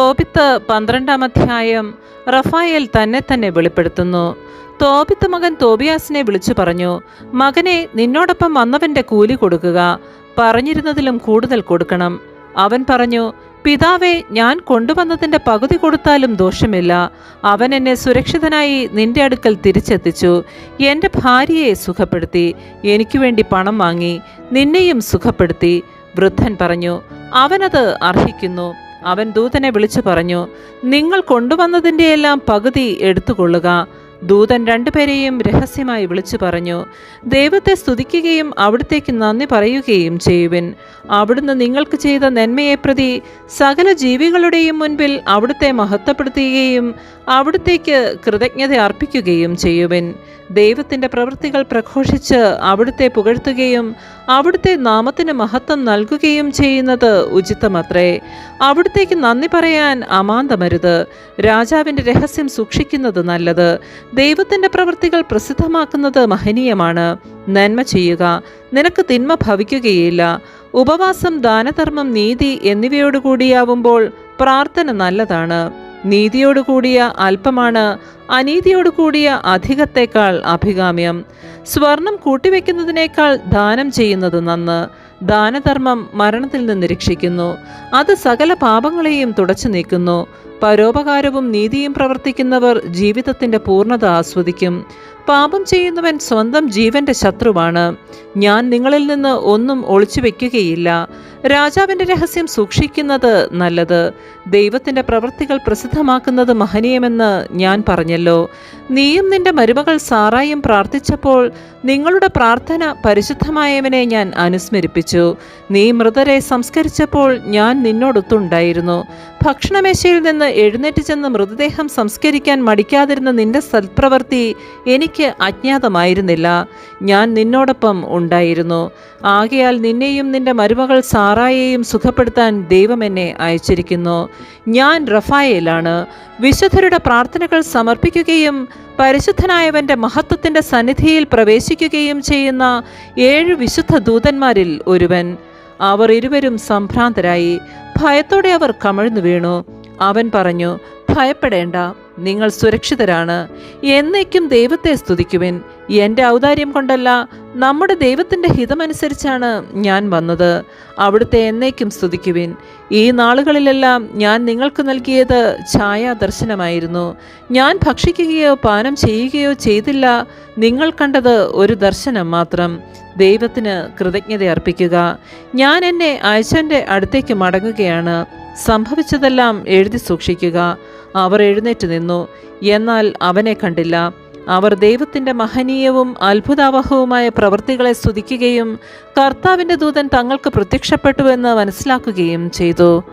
തോപിത്ത് പന്ത്രണ്ടാം അധ്യായം റഫായേൽ തന്നെ തന്നെ വെളിപ്പെടുത്തുന്നു. തോപിത്ത് മകൻ തോബിയാസിനെ വിളിച്ചു പറഞ്ഞു മകനെ നിന്നോടൊപ്പം വന്നവന്റെ കൂലി കൊടുക്കുക. പറഞ്ഞിരുന്നതിലും കൂടുതൽ കൊടുക്കണം. അവൻ പറഞ്ഞു പിതാവേ ഞാൻ കൊണ്ടുവന്നതിന്റെ പകുതി കൊടുത്താലും ദോഷമില്ല. അവൻ എന്നെ സുരക്ഷിതനായി നിന്റെ അടുക്കൽ തിരിച്ചെത്തിച്ചു. എന്റെ ഭാര്യയെ സുഖപ്പെടുത്തി. എനിക്ക് വേണ്ടി പണം വാങ്ങി. നിന്നെയും സുഖപ്പെടുത്തി. വൃദ്ധൻ പറഞ്ഞു അവനത് അർഹിക്കുന്നു. അവൻ ദൂതനെ വിളിച്ചു പറഞ്ഞു നിങ്ങൾ കൊണ്ടുവന്നതിന്റെയെല്ലാം പകുതി എടുത്തുകൊള്ളുക. ദൂതൻ രണ്ടുപേരെയും രഹസ്യമായി വിളിച്ചു പറഞ്ഞു ദൈവത്തെ സ്തുതിക്കുകയും അവിടത്തേക്ക് നന്ദി പറയുകയും ചെയ്യുവിൻ. അവിടുന്ന് നിങ്ങൾക്ക് ചെയ്ത നന്മയെ പ്രതി സകല ജീവികളുടെയും മുൻപിൽ അവിടുത്തെ മഹത്വപ്പെടുത്തുകയും അവിടുത്തേക്ക് കൃതജ്ഞത അർപ്പിക്കുകയും ചെയ്യുവിൻ. ദൈവത്തിന്റെ പ്രവൃത്തികൾ പ്രഘോഷിച്ച് അവിടുത്തെ പുകഴ്ത്തുകയും അവിടുത്തെ നാമത്തിന് മഹത്വം നൽകുകയും ചെയ്യുന്നത് ഉചിതമത്രേ. അവിടുത്തേക്ക് നന്ദി പറയാൻ അമാന്തമരുത്. രാജാവിന്റെ രഹസ്യം സൂക്ഷിക്കുന്നത് നല്ലത്. ദൈവത്തിന്റെ പ്രവൃത്തികൾ പ്രസിദ്ധമാക്കുന്നത് മഹനീയമാണ്. നന്മ ചെയ്യുക. നിനക്ക് തിന്മ ഭവിക്കുകയില്ല. ഉപവാസം ദാനധർമ്മം നീതി എന്നിവയോടുകൂടിയാവുമ്പോൾ പ്രാർത്ഥന നല്ലതാണ്. നീതിയോടുകൂടിയ അല്പമാണ്. അനീതിയോടുകൂടിയ അധികത്തേക്കാൾ അഭികാമ്യം. സ്വർണം കൂട്ടിവെക്കുന്നതിനേക്കാൾ ദാനം ചെയ്യുന്നത് നന്ന്. ദാനധർമ്മം മരണത്തിൽ നിന്ന് രക്ഷിക്കുന്നു. അത് സകല പാപങ്ങളെയും തുടച്ചു നീക്കുന്നു. പരോപകാരവും നീതിയും പ്രവർത്തിക്കുന്നവർ ജീവിതത്തിന്റെ പൂർണത ആസ്വദിക്കും. പാപം ചെയ്യുന്നവൻ സ്വന്തം ജീവന്റെ ശത്രുവാണ്. ഞാൻ നിങ്ങളിൽ നിന്ന് ഒന്നും ഒളിച്ചു വെക്കുകയില്ല. രാജാവിന്റെ രഹസ്യം സൂക്ഷിക്കുന്നത് നല്ലത്. ദൈവത്തിന്റെ പ്രവൃത്തികൾ പ്രസിദ്ധമാക്കുന്നത് മഹനീയമെന്ന് ഞാൻ പറഞ്ഞല്ലോ. നീയും നിന്റെ മരുമകൾ സാറായും പ്രാർത്ഥിച്ചപ്പോൾ നിങ്ങളുടെ പ്രാർത്ഥന പരിശുദ്ധമായവനെ ഞാൻ അനുസ്മരിപ്പിച്ചു. നീ മൃതരെ സംസ്കരിച്ചപ്പോൾ ഞാൻ നിന്നോടൊത്തുണ്ടായിരുന്നു. ഭക്ഷണമേശയിൽ നിന്ന് എഴുന്നേറ്റ് ചെന്ന് മൃതദേഹം സംസ്കരിക്കാൻ മടിക്കാതിരുന്ന നിന്റെ സൽപ്രവൃത്തി എനിക്ക് അജ്ഞാതമായിരുന്നില്ല. ഞാൻ നിന്നോടൊപ്പം ഉണ്ടായിരുന്നു. ആകയാൽ നിന്നെയും നിന്റെ മരുമകൾ സാറായെയും സുഖപ്പെടുത്താൻ ദൈവം എന്നെ അയച്ചിരിക്കുന്നു. ഞാൻ റഫായേലാണ്. വിശുദ്ധരുടെ പ്രാർത്ഥനകൾ സമർപ്പിക്കുകയും പരിശുദ്ധനായവന്റെ മഹത്വത്തിന്റെ സന്നിധിയിൽ പ്രവേശിക്കുകയും ചെയ്യുന്ന ഏഴ് വിശുദ്ധ ദൂതന്മാരിൽ ഒരുവൻ. അവർ ഇരുവരും സംഭ്രാന്തരായി. ഭയത്തോടെ അവർ കമഴ്ന്നു വീണു. അവൻ പറഞ്ഞു ഭയപ്പെടേണ്ട നിങ്ങൾ സുരക്ഷിതരാണ്. എന്നേക്കും ദൈവത്തെ സ്തുതിക്കുവിൻ. എന്റെ ഔദാര്യം കൊണ്ടല്ല നമ്മുടെ ദൈവത്തിന്റെ ഹിതമനുസരിച്ചാണ് ഞാൻ വന്നത്. അവിടുത്തെ എന്നേക്കും സ്തുതിക്കുവിൻ. ഈ നാളുകളിലെല്ലാം ഞാൻ നിങ്ങൾക്ക് നൽകിയത് ഛായാദർശനമായിരുന്നു. ഞാൻ ഭക്ഷിക്കുകയോ പാനം ചെയ്യുകയോ ചെയ്തില്ല. നിങ്ങൾ കണ്ടത് ഒരു ദർശനം മാത്രം. ദൈവത്തിന് കൃതജ്ഞത അർപ്പിക്കുക. ഞാൻ എന്നെ അയച്ചന്റെ അടുത്തേക്ക് മടങ്ങുകയാണ്. സംഭവിച്ചതെല്ലാം എഴുതി സൂക്ഷിക്കുക. അവർ എഴുന്നേറ്റ് നിന്നു. എന്നാൽ അവനെ കണ്ടില്ല. അവർ ദൈവത്തിന്റെ മഹനീയവും അത്ഭുതാവഹവുമായ പ്രവൃത്തികളെ സ്തുതിക്കുകയും കർത്താവിന്റെ ദൂതൻ തങ്ങൾക്ക് പ്രത്യക്ഷപ്പെട്ടുവെന്ന് മനസ്സിലാക്കുകയും ചെയ്തു.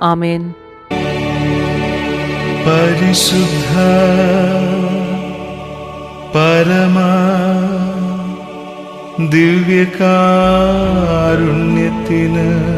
ആമേൻ. പരിശുദ്ധ പരമ ദിവ്യകാരുണ്യത്തിന്